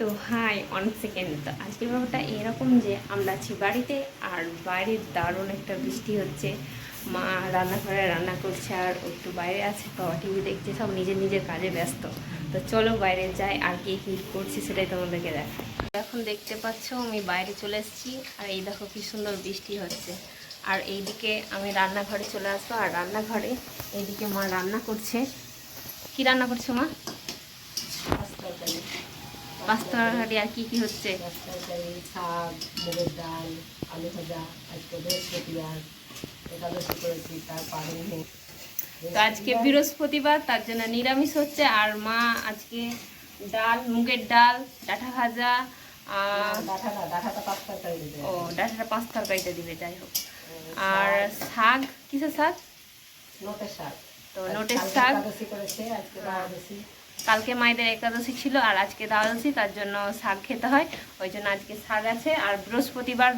তো high on second তো আজকের ব্যাপারটা এরকম যে আমরা আছি বাড়িতে আর বাইরে দারুণ একটা বৃষ্টি হচ্ছে। মা রান্নাঘরে রান্না করছে আর একটু বাইরে আছে, বাবা টিভি দেখছে, সব নিজের নিজের কাজে ব্যস্ত। তো চলো বাইরে যাই আর কি কী করছি সেটাই তোমাদেরকে দেখ এখন দেখতে পাচ্ছ আমি বাইরে চলে এসেছি আর এই দেখো কি সুন্দর বৃষ্টি হচ্ছে। আর এইদিকে আমি রান্নাঘরে চলে আসব আর রান্নাঘরে এইদিকে মা রান্না করছে। কি রান্না করছ মা? পাস্তা তরকারি আর কি কি হচ্ছে? তরকারি শাক মুগের ডাল আলু ভাজা আজকে বৃহস্পতিবার। একাদশী করেছি তার পালন তো আজকে বৃহস্পতিবার তার জন্য নিরামিষ হচ্ছে। আর মা আজকে ডাল মুগের ডাল ডাঁটা ভাজা ও ডাঁটাটা পাঁচ তরকারিতে দিবে যাই হোক। আর শাক। কিসের শাক? নোটের শাক। তো নোটের শাক। করেছে আজকে কালকে মায়েদের একাদশী ছিল আর আজকে দ্বাদশী, তার জন্য শাক খেতে হয়। ওই জন্য আজকে শাক আছে। আর বৃহস্পতিবার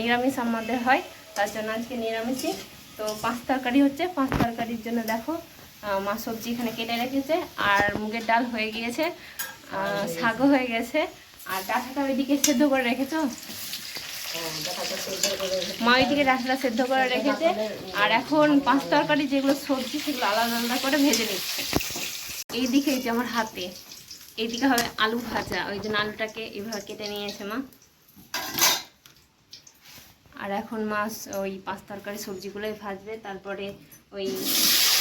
নিরামিষ আমাদের হয়। তার জন্য আজকে নিরামিষই। তো পাঁচ তরকারি হচ্ছে। পাঁচ তরকারির জন্য দেখো মা সবজি এখানে কেটে রেখেছে। আর মুগের ডাল হয়ে গিয়েছে। শাকও হয়ে গেছে। আর ডাঁটাটা ওইদিকে সেদ্ধ করে রেখেছো? মা ওইদিকে ডাঁটাটা সেদ্ধ করে রেখেছে। আর এখন পাঁচ তরকারি, যেগুলো সবজি, সেগুলো আলাদা আলাদা করে ভেজে নিচ্ছে। এইদিকে এই যে আমার হাতে এইদিকে হবে আলু ভাজা। ওই জন্য আলুটাকে এইভাবে কেটে নিয়েছে মা। আর এখন মাছ ওই পাঁচ তরকারি সবজিগুলোই ভাজবে, তারপরে ওই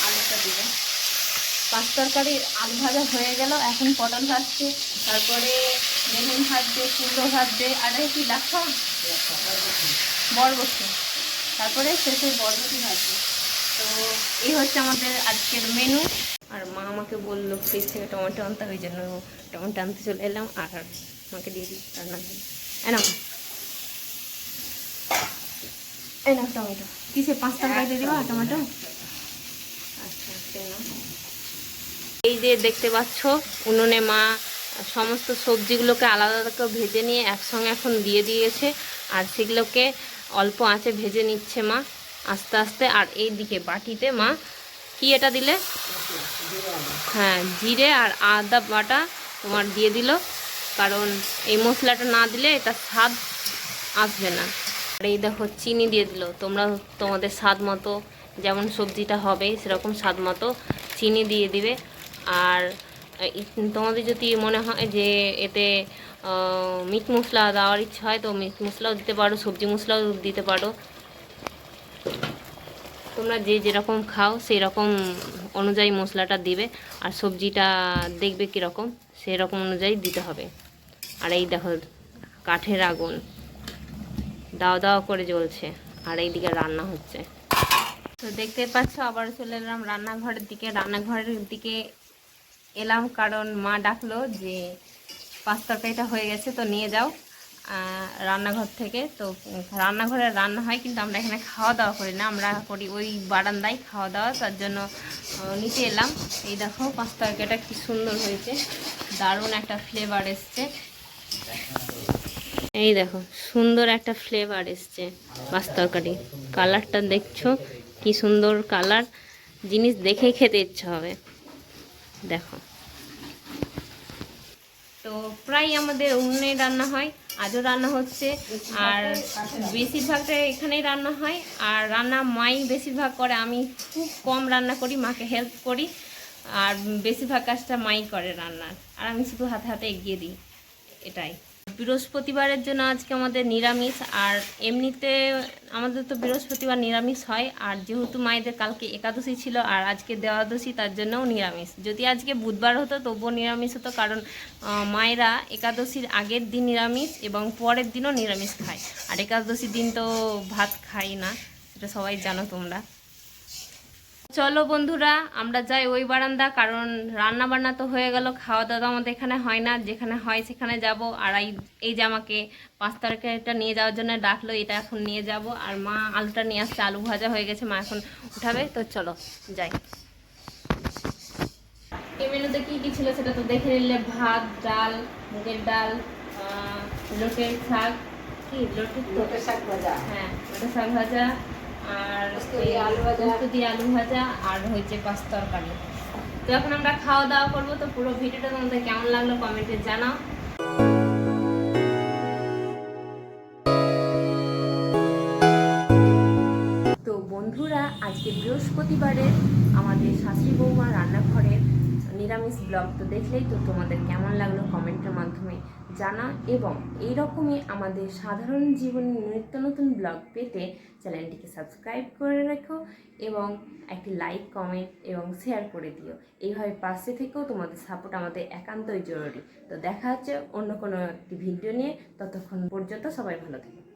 আলুটা দেবে। পাঁচ তরকারি আলু ভাজা হয়ে গেল, এখন পটল ভাজছে, তারপরে বেগুন ভাজবে, কুমড়ো ভাজবে, আর কি দেখা বরবটি। তারপরে শেষে বরবটি ভাজবে। তো এই হচ্ছে আমাদের আজকের মেনু আমাকে বলল, ফ্রিজ থেকে টমেটো আনতে, ওই জন্য টমেটো আনতে চলে এলাম আর আমাকে দিয়ে দিই রান্না এনাম এনাম টমেটো। কিসে পাঁচ টাকা দিয়ে দিবা টমেটো? আচ্ছা এই যে দেখতে পাচ্ছ, উনুনে মা সমস্ত সবজিগুলোকে আলাদা আলাদা করে ভেজে নিয়ে একসঙ্গে এখন দিয়ে দিয়েছে, আর সেগুলোকে অল্প আঁচে ভেজে নিচ্ছে মা, আস্তে আস্তে। আর এই দিকে বাটিতে মা কি এটা দিলে? হ্যাঁ জিরে আর আদা বাটা তোমার দিয়ে দিল। কারণ এই মশলাটা না দিলে এটা স্বাদ আসবে না। আর এই দেখো, চিনি দিয়ে দিল। তোমরা তোমাদের স্বাদ মতো, যেমন সবজিটা হবে সেরকম স্বাদ মতো চিনি দিয়ে দিবে। আর তোমাদের যদি মনে হয় যে এতে মিট মশলা দেওয়ার ইচ্ছা হয়, তো মিট মশলাও দিতে পারো, সবজি মশলাও দিতে পারো। তোমরা যে যেরকম খাও সেই রকম অনুযায়ী মশলাটা দিবে, আর সবজিটা দেখবে কীরকম সেই রকম অনুযায়ী দিতে হবে। আর এই দেখো, কাঠের আগুন। দাওয়া দাওয়া করে জ্বলছে, আর এইদিকে রান্না হচ্ছে। তো দেখতে পাচ্ছ আবার চলে এলাম রান্নাঘরের দিকে। রান্নাঘরের দিকে এলাম কারণ মা ডাকলো যে পাঁচ তরকারিটা হয়ে গেছে, তো নিয়ে যাও। রান্নাঘর থেকে। তো রান্নাঘরে রান্না হয়, কিন্তু আমরা এখানে খাওয়া দাওয়া করি না। আমরা করি ওই বারান্দায় খাওয়া দাওয়া তার জন্য নিতে এলাম। এই দেখো, পাঁচ তরকারিটা কি সুন্দর হয়েছে। দারুণ একটা ফ্লেভার এসছে। এই দেখো, সুন্দর একটা ফ্লেভার এসছে মাছ তরকারি। কালারটা দেখছ, কি সুন্দর কালার। জিনিস দেখে খেতে ইচ্ছা হবে। দেখো। তো প্রায় আমাদের উনুনে রান্না হয়, আজও রান্না হচ্ছে। আর বেশিরভাগটা এখানেই রান্না হয়। আর রান্না মাই বেশিরভাগ করে, আমি খুব কম রান্না করি, মাকে হেল্প করি। আর বেশিরভাগ কাজটা মাই করে রান্নার। আর আমি শুধু হাতে হাতে এগিয়ে দিই, এটাই। বৃহস্পতিবারের জন্য আজকে আমাদের নিরামিষ, আর এমনিতে আমাদের তো বৃহস্পতিবার নিরামিষ হয়, আর যেহেতু মায়েদের কালকে একাদশী ছিল, আর আজকে দেওয়াদশী তার জন্যও নিরামিষ। যদি আজকে বুধবার হতো, তবুও নিরামিষ হতো, কারণ মায়েরা একাদশীর আগের দিন নিরামিষ এবং পরের দিনও নিরামিষ খায়। আর একাদশীর দিন তো ভাত খাই না সেটা সবাই জানো তোমরা। চলো বন্ধুরা আমরা যাই ওই বারান্দা কারণ রান্না বান্না তো হয়ে গেল খাওয়া দাওয়া আমাদের এখানে হয় না যেখানে হয় সেখানে যাব। আর এই যে আমাকে পাঁচ তরকারিটা নিয়ে যাওয়ার জন্য ডাকলো এটা এখন নিয়ে যাব। আর মা আলুটা নিয়ে আসছে আলু ভাজা হয়ে গেছে মা এখন উঠাবে তো চলো যাই। এই মেনুতে কি কি ছিল সেটা তো দেখে নিলে ভাত ডাল মুগের ডাল লোটের শাক কি? লোটের শাক ভাজা। হ্যাঁ ওটা শাক ভাজা। আলু ভাজা। আর তরকারি। তো আমরা খাওয়া দাওয়া করব তো পুরো ভিডিওটা তোমাদের কেমন লাগল জানাও। তো বন্ধুরা আজকে বৃহস্পতিবারে আমাদের শাশুড়ি বৌমা রান্নাঘরের নিরামিষ ব্লগ তো দেখলেই তো তোমাদের কেমন লাগল কমেন্টের মাধ্যমে জানা এবং এইরকমই আমাদের সাধারণ জীবনে নিত্য নতুন ব্লগ পেতে চ্যানেলটিকে সাবস্ক্রাইব করে রেখো এবং একটি লাইক, কমেন্ট এবং শেয়ার করে দিও। এইভাবে পাশে থেকেও তোমাদের সাপোর্ট আমাদের একান্তই জরুরি। তো দেখা হচ্ছে অন্য কোনো একটি ভিডিও নিয়ে। ততক্ষণ পর্যন্ত সবাই ভালো থেকো।